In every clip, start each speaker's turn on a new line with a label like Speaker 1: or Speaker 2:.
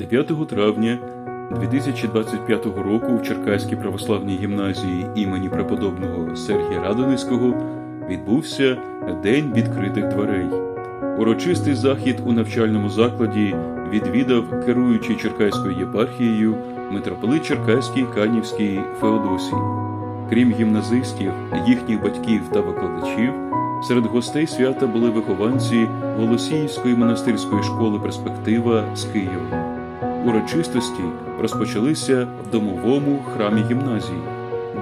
Speaker 1: 9 травня 2025 року в Черкаській православній гімназії імені преподобного Сергія Радоницького відбувся День відкритих дверей. Урочистий захід у навчальному закладі відвідав керуючий Черкаською єпархією митрополит Черкаський Канівський Феодосій. Крім гімназистів, їхніх батьків та викладачів, серед гостей свята були вихованці Голосіївської монастирської школи Перспектива з Києва. Урочистості розпочалися в домовому храмі гімназії,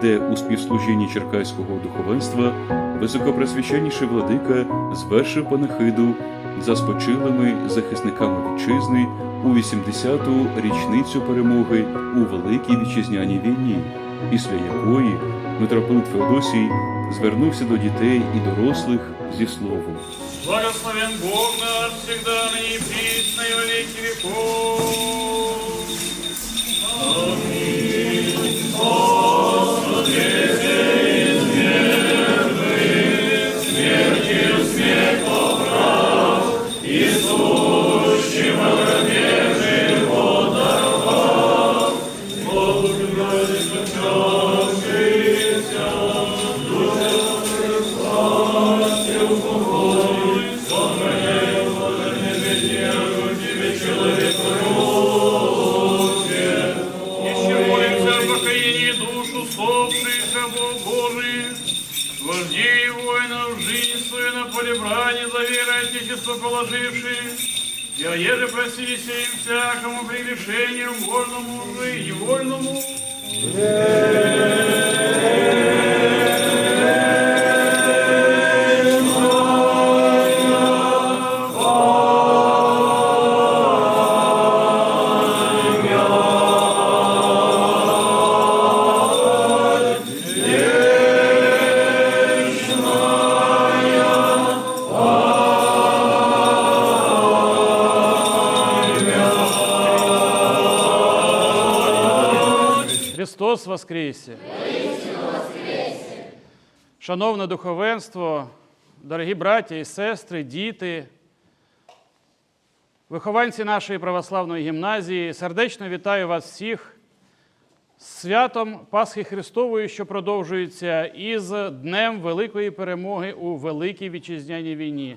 Speaker 1: де у співслужінні черкаського духовенства високопресвященніший владика звершив панахиду за спочилими захисниками вітчизни у 80-ту річницю перемоги у Великій вітчизняній війні, після якої митрополит Феодосій звернувся до дітей і дорослих зі словом.
Speaker 2: Благословен Бог наш всегда, ныне и присно, и во. Еще прегрешению, вольному
Speaker 3: Христос Воскресе! Шановне духовенство, дорогі браття і сестри, діти, вихованці нашої православної гімназії, сердечно вітаю вас всіх з святом Пасхи Христової, що продовжується, і з Днем Великої перемоги у Великій Вітчизняній війні.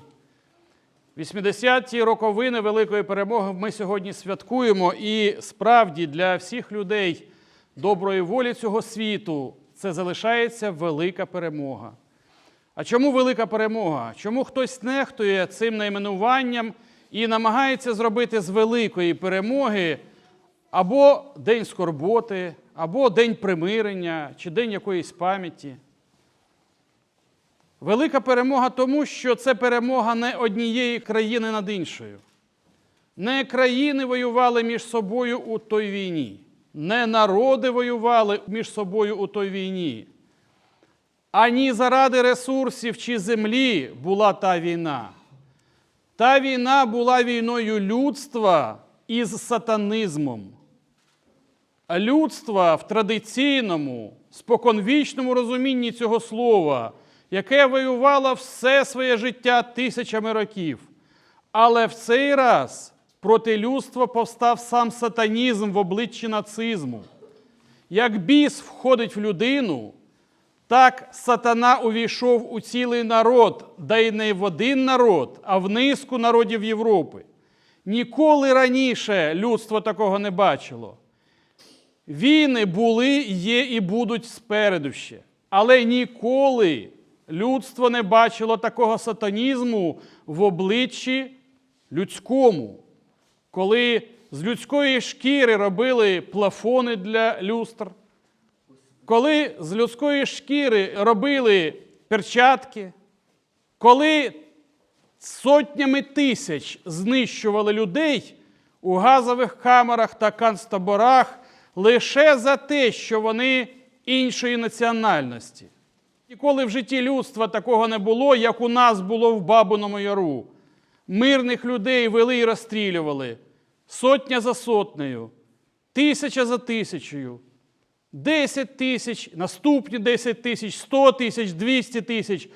Speaker 3: 80-ті роковини Великої перемоги ми сьогодні святкуємо, і справді для всіх людей доброї волі цього світу це залишається велика перемога. А чому велика перемога? Чому хтось нехтує цим найменуванням і намагається зробити з великої перемоги або день скорботи, або день примирення, чи день якоїсь пам'яті? Велика перемога тому, що це перемога не однієї країни над іншою. Не країни воювали між собою у той війні, не народи воювали між собою у той війні. Ані заради ресурсів чи землі була та війна. Та війна була війною людства із сатанизмом. Людства в традиційному, споконвічному розумінні цього слова, яке воювало все своє життя тисячами років. Але в цей раз проти людства повстав сам сатанізм в обличчі нацизму. Як біс входить в людину, так сатана увійшов у цілий народ, да й не в один народ, а в низку народів Європи. Ніколи раніше людство такого не бачило. Війни були, є і будуть спереду ще. Але ніколи людство не бачило такого сатанізму в обличчі людському, коли з людської шкіри робили плафони для люстр, коли з людської шкіри робили перчатки, коли сотнями тисяч знищували людей у газових камерах та канцтаборах лише за те, що вони іншої національності. Ніколи в житті людства такого не було, як у нас було в Бабиному Яру. Мирних людей вели і розстрілювали сотня за сотнею, тисяча за тисячею, 10 тисяч, наступні 10 тисяч, 100 тисяч, 200 тисяч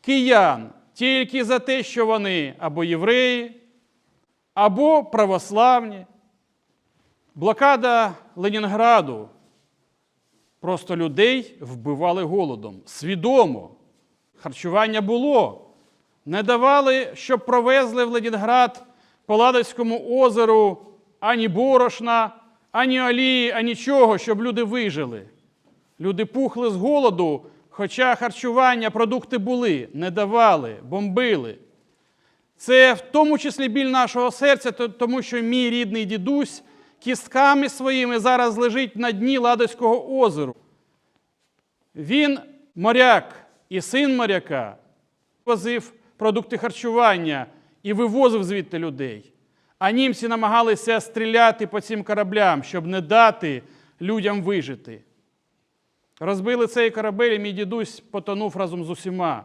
Speaker 3: киян тільки за те, що вони або євреї, або православні, Блокада Ленінграду. Просто людей вбивали голодом. Свідомо. Харчування було. Не давали, щоб провезли в Ленінград по Ладоцькому озеру ані борошна, ані олії, ані нічого, щоб люди вижили. Люди пухли з голоду, хоча харчування, продукти були, не давали, бомбили. Це в тому числі біль нашого серця, тому що мій рідний дідусь кістками своїми зараз лежить на дні Ладоського озеру. Він моряк і син моряка возив продукти харчування і вивозив звідти людей. А німці намагалися стріляти по цим кораблям, щоб не дати людям вижити. Розбили цей корабель, і мій дідусь потонув разом з усіма.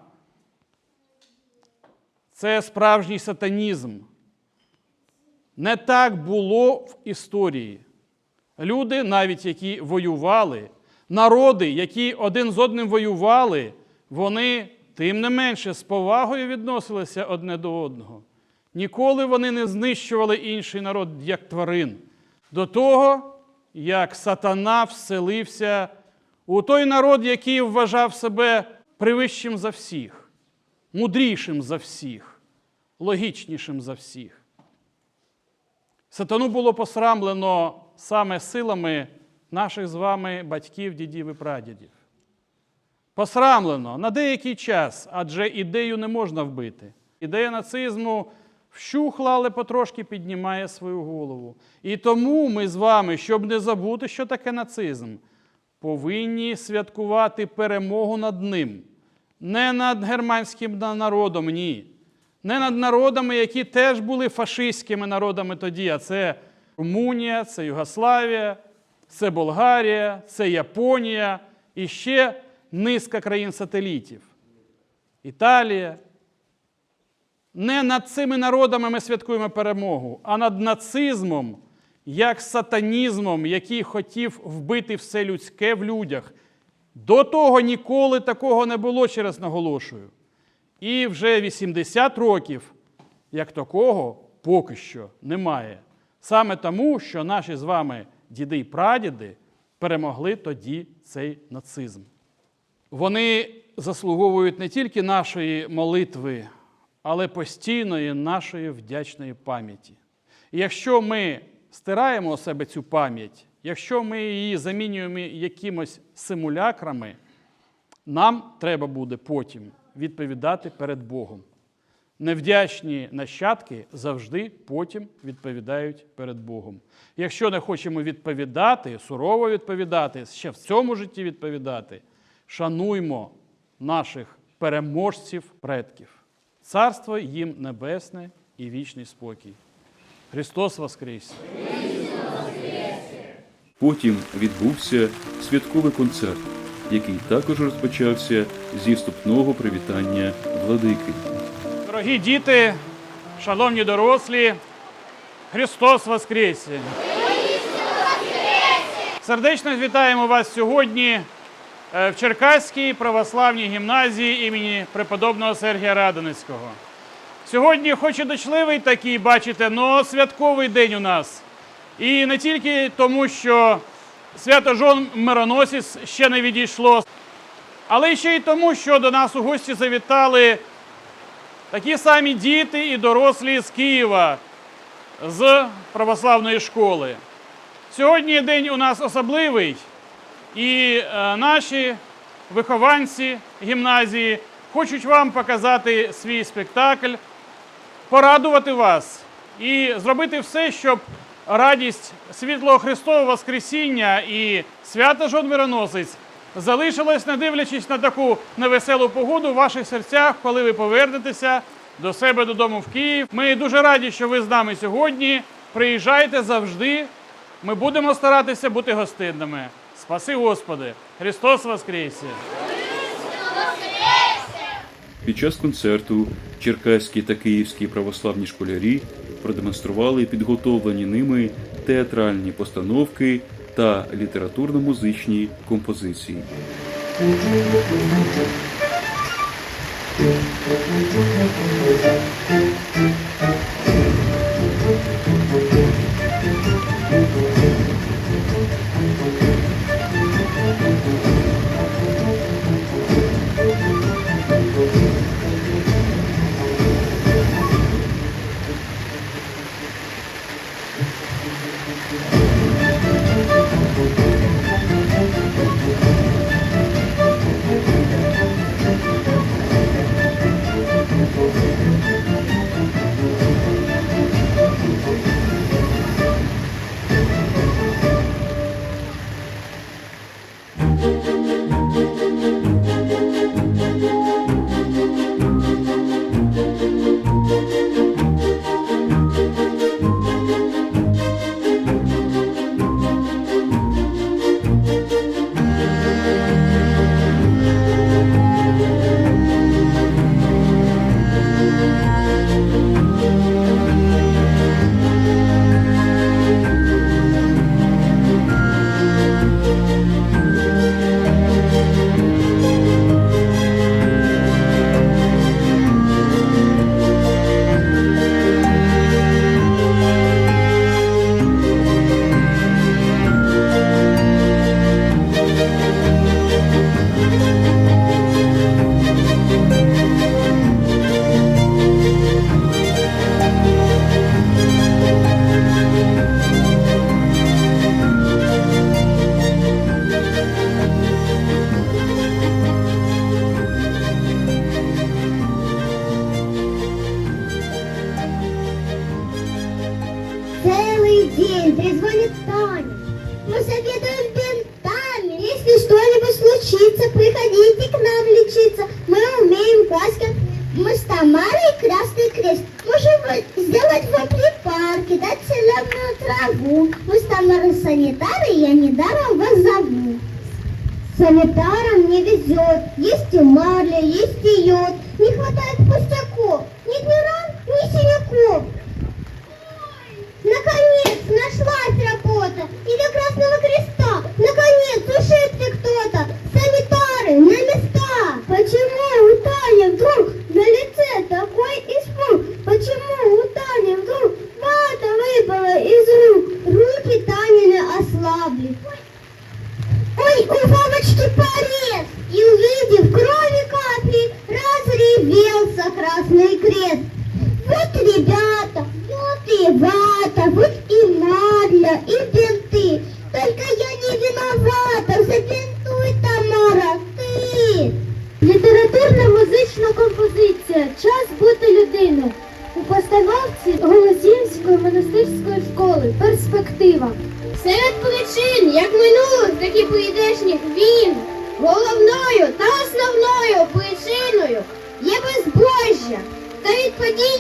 Speaker 3: Це справжній сатанізм. Не так було в історії. Люди, навіть які воювали, народи, які один з одним воювали, вони тим не менше з повагою відносилися одне до одного. Ніколи вони не знищували інший народ як тварин. До того, як сатана вселився у той народ, який вважав себе привищим за всіх, мудрішим за всіх, логічнішим за всіх. Сатану було посрамлено саме силами наших з вами батьків, дідів і прадідів. Посрамлено на деякий час, адже ідею не можна вбити. Ідея нацизму вщухла, але потрошки піднімає свою голову. І тому ми з вами, щоб не забути, що таке нацизм, повинні святкувати перемогу над ним. Не над германським народом, ні. Не над народами, які теж були фашистськими народами тоді, а це Румунія, це Югославія, це Болгарія, це Японія і ще низка країн-сателітів. Італія. Не над цими народами ми святкуємо перемогу, а над нацизмом, як сатанізмом, який хотів вбити все людське в людях. До того ніколи такого не було, ще раз наголошую. І вже 80 років, як такого, поки що немає. Саме тому, що наші з вами діди й прадіди перемогли тоді цей нацизм. Вони заслуговують не тільки нашої молитви, але постійної нашої вдячної пам'яті. І якщо ми стираємо у себе цю пам'ять, якщо ми її замінюємо якимось симулякрами, нам треба буде потім відповідати перед Богом. Невдячні нащадки завжди потім відповідають перед Богом. Якщо не хочемо відповідати, сурово відповідати, ще в цьому житті відповідати, шануймо наших переможців предків. Царство їм небесне і вічний спокій. Христос Воскрес!
Speaker 1: Потім відбувся святковий концерт, який також розпочався зі вступного привітання владики.
Speaker 3: Дорогі діти, шановні дорослі, Христос Воскресе! Сердечно вітаємо вас сьогодні в Черкаській православній гімназії імені преподобного Сергія Радоницького. Сьогодні, хоч і дочливий такий, бачите, но святковий день у нас. І не тільки тому, що свято Жон Мироносець ще не відійшло, але ще й тому, що до нас у гості завітали Такі самі діти і дорослі з Києва з православної школи. Сьогодні день у нас особливий, і е, наші вихованці гімназії хочуть вам показати свій спектакль, порадувати вас і зробити все, щоб радість світлого Христового Воскресіння і свята Жон Мироносець залишилось, не дивлячись на таку невеселу погоду в ваших серцях, коли ви повернетеся до себе додому в Київ. Ми дуже раді, що ви з нами сьогодні. Приїжджайте завжди. Ми будемо старатися бути гостинними. Спаси Господи! Христос Воскресе!
Speaker 1: Під час концерту черкаські та київські православні школярі продемонстрували підготовлені ними театральні постановки та літературно-музичні композиції.
Speaker 4: Thank Санитарам не везет, есть и марля, есть и йод. Не хватает Красный Крест. Вот ребята, вот и вата, вот и надля, и бинты.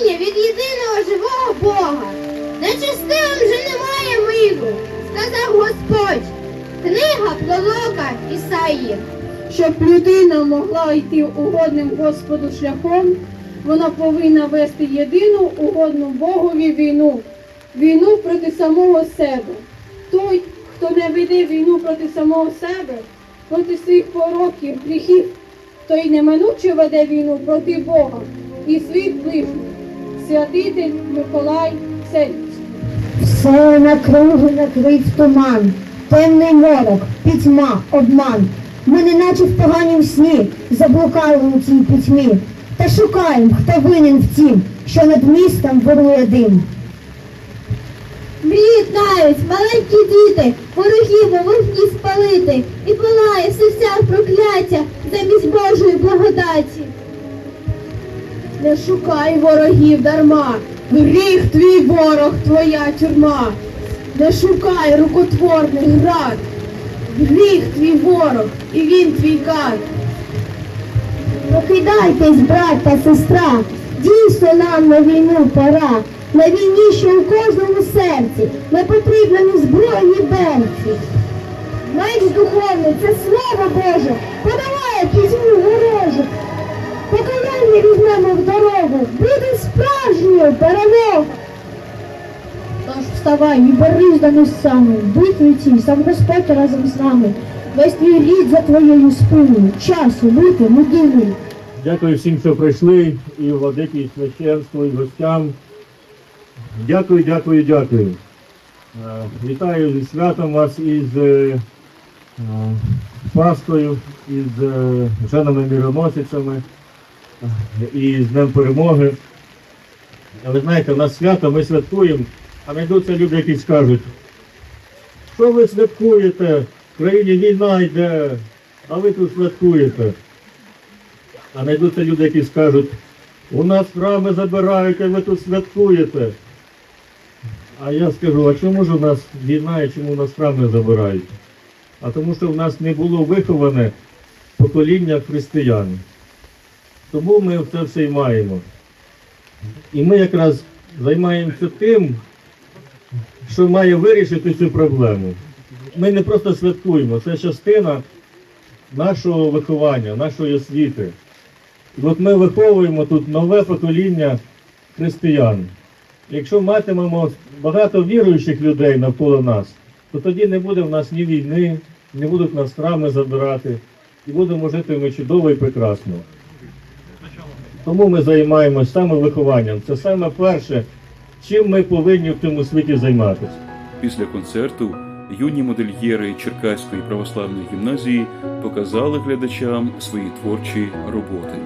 Speaker 5: Відпадіння від єдиного живого Бога. Нечистивим же немає миру, сказав Господь. Книга пророка Ісаї.
Speaker 6: Щоб людина могла йти угодним Господу шляхом, вона повинна вести єдину угодну Богові війну, війну проти самого себе. Той, хто не веде війну проти самого себе, проти своїх пороків, гріхів, той неминуче веде війну проти Бога і своїх ближніх. Святитель Миколай Сельський.
Speaker 4: Все накруги накрив туман, темний морок, пітьма, обман. Ми неначе в поганім сні заблукали у цій пітьмі. Та шукаємо, хто винен в тім, що над містом вирує дим.
Speaker 5: Мріють навіть маленькі діти, ворогів у вогні спалити, і палає в серцях прокляття замість Божої благодаті.
Speaker 6: Не шукай ворогів дарма, гріх твій ворог, твоя тюрма. Не шукай рукотворних град, гріх твій ворог, і він твій кат.
Speaker 4: Покидайтесь, брат та сестра, дійсно нам на війну пора. На війні, що у кожному серці, ми потрібні збройні берці. Меч духовний це слово Боже, подаває пісню ворожу. Покаяння візьмемо в дорогу, буде справжньою перемогою. Тож вставай і борись за нас саме, битві цій, сам Господь разом з нами. Весь твій рід за твоєю спиною, часу бути людиною.
Speaker 7: Дякую всім, що прийшли, і владикі, і священству, і гостям. Дякую, дякую, дякую. Е, Вітаю зі святом вас із е, е, Паскою, із женами міроносицями і з Днем Перемоги. Ви знаєте, у нас свято, ми святкуємо, а знайдуться люди, які скажуть, що ви святкуєте? В країні війна йде, а ви тут святкуєте. А знайдуться люди, які скажуть, у нас храми забирають, а ви тут святкуєте. А я скажу, а чому ж у нас війна і чому у нас храми забирають? а тому, що в нас не було виховане покоління християн. Тому ми це все й маємо. І ми якраз займаємося тим, що має вирішити цю проблему. Ми не просто святкуємо, це частина нашого виховання, нашої освіти. І от ми виховуємо тут нове покоління християн. Якщо матимемо багато віруючих людей навколо нас, то тоді не буде в нас ні війни, не будуть нас храми забирати, і будемо жити ми чудово і прекрасно. Тому ми займаємося саме вихованням. Це саме перше, чим ми повинні в цьому світі займатися.
Speaker 1: Після концерту юні модельєри Черкаської православної гімназії показали глядачам свої творчі роботи.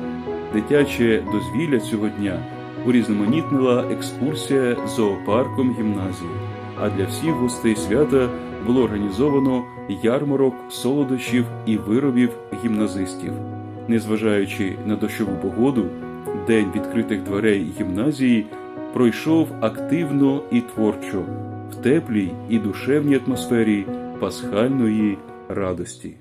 Speaker 1: Дитяче дозвілля цього дня урізноманітнила екскурсія зоопарком гімназії. А для всіх гостей свята було організовано ярмарок солодощів і виробів гімназистів. Незважаючи на дощову погоду, день відкритих дверей гімназії пройшов активно і творчо в теплій і душевній атмосфері пасхальної радості.